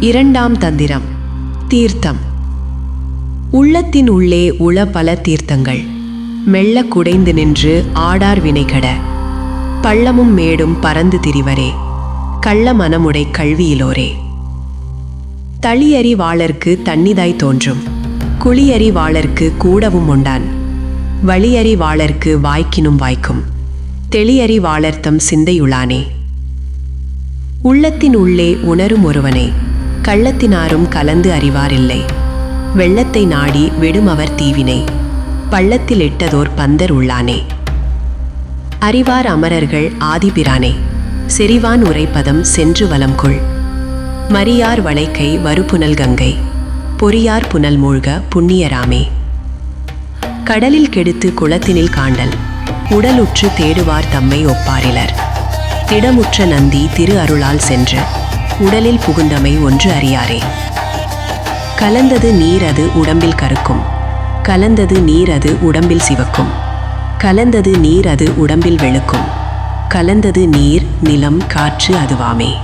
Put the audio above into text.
இரண்டாம் தந்திரம் தீர்த்தம். உள்ளத்தின் உள்ளே உள பல தீர்த்தங்கள். மெல்ல குடைந்து நின்று ஆடார் வினைகட பள்ளமும் மேடும் பறந்து திரிவரே. கள்ள மனமுடை கல்வியிலோரே. தளியறி வாளர்க்கு தன்னிதாய் தோன்றும். குளியறி வாளர்க்கு கூடவும் உண்டான். வழியறி வாளர்க்கு வாய்க்கினும் வாய்க்கும். தெளியறி வாளர்த்தம் சிந்தையுளானே. உள்ளத்தின் உள்ளே உணரும் ஒருவனை. கள்ளத்தினாரும் கலந்து அறிவாரில்லை. வெள்ளத்தை நாடி விடும் அவர் தீவினை. பள்ளத்தில் இட்டதோர் பந்தர் உள்ளானே. அறிவார் அமரர்கள் ஆதிபிரானே. செறிவான் உரைப்பதம் சென்று வலம் கொள் மரியார் வளைக்கை வருபுனல் கங்கை. பொறியார் புனல் மூழ்க புண்ணியராமே கடலில் கெடுத்து குளத்தினில் காண்டல். உடலுற்று தேடுவார் தம்மை ஒப்பாரிலர். திடமுற்ற நந்தி திரு அருளால் சென்று. உடலில் புகுந்தமை ஒன்று அறியாரே. கலந்தது நீர் அது உடம்பில் கருக்கும். கலந்தது நீர் அது உடம்பில் சிவக்கும். கலந்தது நீர் அது உடம்பில் வெளுக்கும். கலந்தது நீர் நிலம் காற்று அதுவாமே.